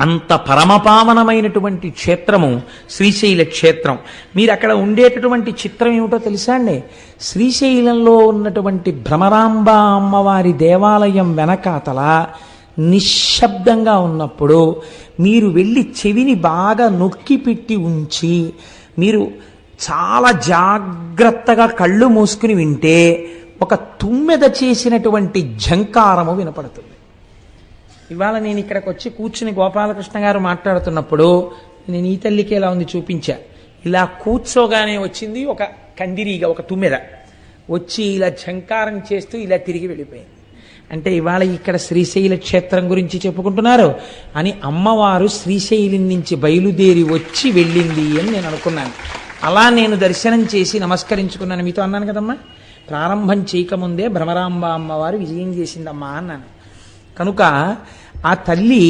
అంత పరమపావనమైనటువంటి క్షేత్రము శ్రీశైల క్షేత్రం. మీరు అక్కడ ఉండేటటువంటి చిత్రం ఏమిటో తెలుసా అండి? శ్రీశైలంలో ఉన్నటువంటి భ్రమరాంబ అమ్మవారి దేవాలయం వెనకాతల నిశ్శబ్దంగా ఉన్నప్పుడు మీరు వెళ్ళి చెవిని బాగా నొక్కి పెట్టి ఉంచి మీరు చాలా జాగ్రత్తగా కళ్ళు మూసుకుని వింటే ఒక తుమ్మెద చేసినటువంటి ఝంకారము వినపడుతుంది. ఇవాళ నేను ఇక్కడికి వచ్చి కూర్చుని గోపాలకృష్ణ గారు మాట్లాడుతున్నప్పుడు నేను ఈ తల్లికి ఎలా ఉంది చూపించా. ఇలా కూర్చోగానే వచ్చింది ఒక కందిరీగ ఒక తుమ్మెద. వచ్చి ఇలా ఝంకారం చేస్తూ ఇలా తిరిగి వెళ్ళిపోయింది. అంటే ఇవాళ ఇక్కడ శ్రీశైల క్షేత్రం గురించి చెప్పుకుంటున్నారు అని అమ్మవారు శ్రీశైలం నుంచి బయలుదేరి వచ్చి వెళ్ళింది అని నేను అనుకున్నాను. అలా నేను దర్శనం చేసి నమస్కరించుకున్నాను. మీతో అన్నాను కదమ్మా ప్రారంభం చేయకముందే భ్రమరాంబ అమ్మవారు విజయం చేసిందమ్మా అన్నాను. కనుక ఆ తల్లి